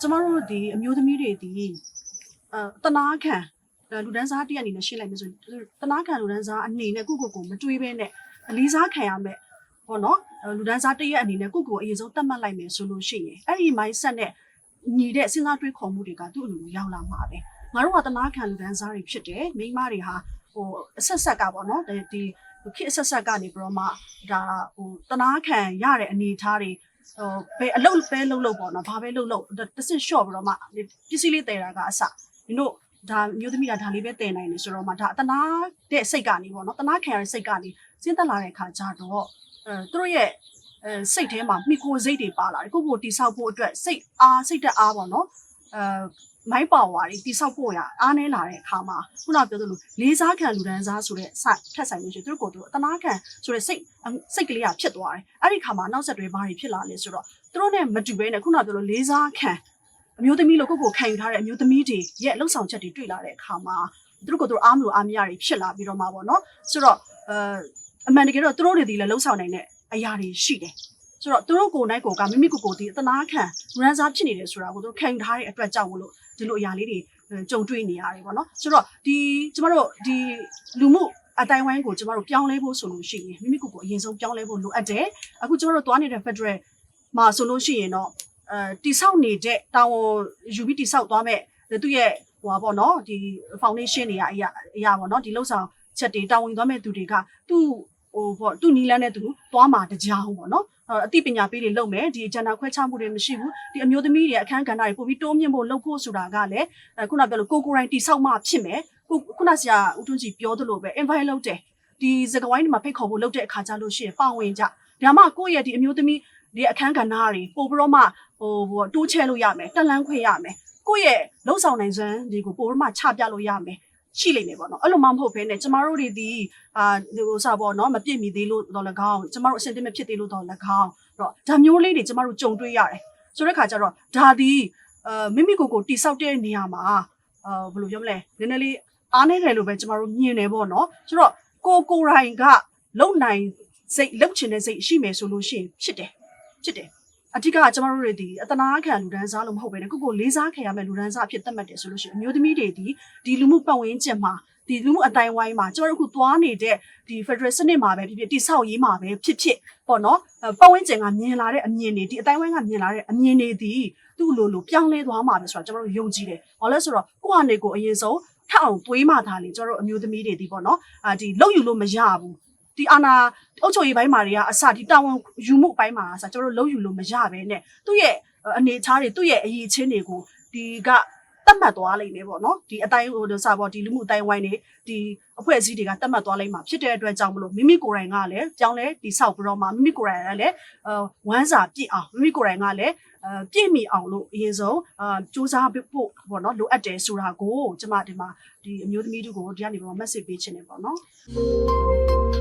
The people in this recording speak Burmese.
ကျမတို့ဒီအမျိုးသမီးတွေဒီအဲတနာခံအဲလူဒန်းစားတရက်အနေနဲ့ရှင်းလိုက်မယ်ဆိုရင်တနာခံလူဒန်းစားအနေနဲ့ကိုယ့်ကိုယ်ကိုမတွေးဘဲနဲ့အလေးစားခံရမယ်ပေါ့နော်အဲလူဒန်းစားတရက်အနေနဲ့ကိုယ့်ကိုယ်ကိုအရင်ဆုံးတတ်မှတ်လိုက်မယ်ဆိုလို့ရှိရင်အဲ့ဒီ mindset နဲ့ညီတဲ့စဉ်းစားတွေးခေါ်မှုတွေကသူ့အလိုလိုရောက်လာမှာပဲငါတို့ကတနာခံလူဒန်းစားတွေဖြစ်တယ်မိန်းမတွေဟာဟိုအဆက်ဆက်ကပေါ့နော်ဒီဒီခေတ်အဆက်ဆက်ကနေပြီးတော့မှဒါဟိုတနာခံရတဲ့အနေအထားတွေ ဟိုဘယ်အလုပ်ပဲလုပ်လို့ပေါ့နော်ဘာပဲလုပ်လို့တစ်စစ်လျှော့ပြီးတော့မှပစ္စည်းလေးတည်တာကအစမင်းတို့ဒါမျိုးသမီးကဒါလေးပဲတည်နိုင်တယ်ဆိုတော့မှဒါအတနာတဲ့စိတ်ကနေပေါ့နော်တနာခံရတဲ့စိတ်ကနေစဉ်းသက်လာတဲ့အခါကျတော့အဲသူတို့ရဲ့အဲစိတ်ထဲမှာမိကိုစိတ်တွေပါလာတယ်ကိုယ့်ကိုယ်တိဆောက်ဖို့အတွက်စိတ်အားစိတ်တက်အားပေါ့နော် အဲမိုင်းပါဝါတွေတိဆောက်ဖို့ရအားနေလာတဲ့အခါမှာခုနပြောသလိုလေးစားခံလူဒန်းစားဆိုတဲ့ဆက်ထက်ဆိုင်လို့ရှိရင်သူတို့ကိုယ်သူအတနာခံဆိုတဲ့စိတ်စိတ်ကလေးကဖြစ်သွားတယ်အဲ့ဒီခါမှာနောက်ဆက်တွဲဘာတွေဖြစ်လာလဲဆိုတော့သူတို့နဲ့မတူဘဲနဲ့ခုနပြောလို့လေးစားခံအမျိုးသမီးလို့ကိုယ့်ကိုယ်ခံယူထားတဲ့အမျိုးသမီးတွေရဲ့လှုပ်ဆောင်ချက်တွေတွေ့လာတဲ့အခါမှာသူတို့ကိုယ်သူတို့အားမလို့အားမရတွေဖြစ်လာပြီးတော့မှာပေါ့နော်ဆိုတော့အဲအမှန်တကယ်တော့သူတို့တွေဒီလည်းလှုပ်ဆောင်နိုင်တဲ့အရာတွေရှိတယ် ဆိုတော့သူတို့ကိုယ်နိုင်ကိုယ်ကမိမိကိုယ်ကိုယ်ဒီအသနာခံရန်စားဖြစ်နေတယ်ဆိုတာကိုသူတို့ခံယူထားတဲ့အတွက်ကြောင့်မလို့ဒီလိုအရာလေးတွေကြုံတွေ့နေရတယ်ပေါ့နော်ဆိုတော့ဒီကျမတို့ဒီလူမှုအတိုင်းဝိုင်းကိုကျမတို့ပြောင်းလဲဖို့ဆိုလို့ရှိရင်မိမိကိုယ်ကိုအရင်ဆုံးပြောင်းလဲဖို့လိုအပ်တယ်အခုကျမတို့သွားနေတဲ့ Federal မှာဆိုလို့ရှိရင်တော့အဲတိဆောက်နေတဲ့တာဝန်ယူပြီးတိဆောက်သွားမဲ့သူရဲ့ဟိုပါပေါ့နော်ဒီ foundation တွေကအရာအရာပေါ့နော်ဒီလောက်ဆောင်ချက်တွေတာဝန်ယူသွားမဲ့သူတွေကသူ့ဟိုပေါ့သူ့နီလန်းနဲ့သူသွားမှာတကြောင်ပေါ့နော် အသိပညာပေးတွေလုပ်မယ်ဒီဂျန်နာခွဲခြားမှုတွေမရှိဘူးဒီအမျိုးသမီးတွေအခန်းကဏ္ဍတွေပို့ပြီးတိုးမြင့်ဖို့လုပ်ဖို့ဆိုတာကလည်းခုနပြောလို့ကိုကိုရိုင်းတိဆောက်မှဖြစ်မယ်ခုနဆရာဦးထွန်းကြည်ပြောသလိုပဲ invite လုပ်တယ်ဒီစကဝိုင်းတွေမှာဖိတ်ခေါ်ဖို့လုပ်တဲ့အခါကျလို့ရှိရင်ပါဝင်ကြဒါမှကိုယ့်ရဲ့ဒီအမျိုးသမီးဒီအခန်းကဏ္ဍတွေပို့ပြီးတော့မှဟိုဟိုတိုးချဲလို့ရမယ်တက်လန်းခွင့်ရမယ်ကိုယ့်ရဲ့လှုပ်ဆောင်နိုင်စွမ်းဒီကိုပို့ပြီးမှချပြလို့ရမယ် ရှိလိမ့်မယ်ပေါ့နော်အဲ့လိုမှမဟုတ်ဘဲနဲ့ကျမတို့တွေဒီအာဟိုစားပေါ့နော်မပြည့်မီသေးလို့တော့၎င်းကျမတို့အဆင်သင့်မဖြစ်သေးလို့တော့၎င်းတော့ဒါမျိုးလေးတွေကျမတို့ကြုံတွေ့ရတယ်ဆိုတဲ့ခါကျတော့ဒါဒီအာမိမိကိုယ်ကိုတိဆောက်တဲ့နေရာမှာအာဘယ်လိုပြောမလဲနည်းနည်းလေးအားနေတယ်လို့ပဲကျမတို့မြင်နေပေါ့နော်ဆိုတော့ကိုကိုရိုင်းကလုံနိုင်စိတ်လုံချင်တဲ့စိတ်ရှိမယ်ဆိုလို့ရှိရင်ဖြစ်တယ်ဖြစ်တယ် အဓိကကျမတို့တွေဒီအတနာခံလူဒန်းစားလို့မဟုတ်ဘဲနဲ့ကိုကိုလေးစားခံရမယ့်လူဒန်းစားအဖြစ်သတ်မှတ်တယ်ဆိုလို့ရှိရင်အမျိုးသမီးတွေဒီဒီလူမှုပတ်ဝန်းကျင်မှာဒီလူမှုအတိုင်းဝိုင်းမှာကျမတို့အခုသွားနေတဲ့ဒီ Federal စနစ်မှာပဲဖြစ်ဖြစ်တိဆောက်ရေးမှာပဲဖြစ်ဖြစ်ပေါ့နော်ပတ်ဝန်းကျင်ကမြင်လာတဲ့အမြင်တွေဒီအတိုင်းဝိုင်းကမြင်လာတဲ့အမြင်တွေဒီသူ့လိုလိုပြောင်းလဲသွားမှာပဲဆိုတာကျမတို့ယုံကြည်တယ်။ဘာလဲဆိုတော့ကိုယ့်အနေကိုအရင်ဆုံးထအောင်တွေးမှသာလေကျမတို့အမျိုးသမီးတွေဒီပေါ့နော်အာဒီလောက်ယူလို့မရဘူး ဒီအာနာအုပ်ချုပ်ရေးပိုင်းမှာတွေကအစဒီတာဝန်ယူမှုပိုင်းမှာအစကျတို့လုံးယူလို့မရဘဲနဲ့သူ့ရဲ့အနေအထားတွေသူ့ရဲ့အရေးချင်းတွေကိုဒီကတတ်မှတ်သွားလိမ့်မယ်ပေါ့နော်ဒီအတိုင်းဟိုစပေါ့ဒီလူမှုအတိုင်းဝိုင်းတွေဒီအဖွဲ့အစည်းတွေကတတ်မှတ်သွားလိမ့်မှာဖြစ်တဲ့အတွက်ကြောင့်မလို့မိမိကိုယ်တိုင်ကလည်းကြောင်းလဲဒီဆောက်ပြီးတော့မှမိမိကိုယ်တိုင်ကလည်းအဲဝမ်းစာပြည့်အောင်မိမိကိုယ်တိုင်ကလည်းအဲပြည့်မီအောင်လို့အရင်ဆုံးအာစူးစမ်းဖို့ပေါ့နော်လိုအပ်တယ်ဆိုတာကိုကျမဒီမှာဒီအမျိုးသမီးတို့ကိုဒီကနေပြီးတော့ message ပေးချင်တယ်ပေါ့နော်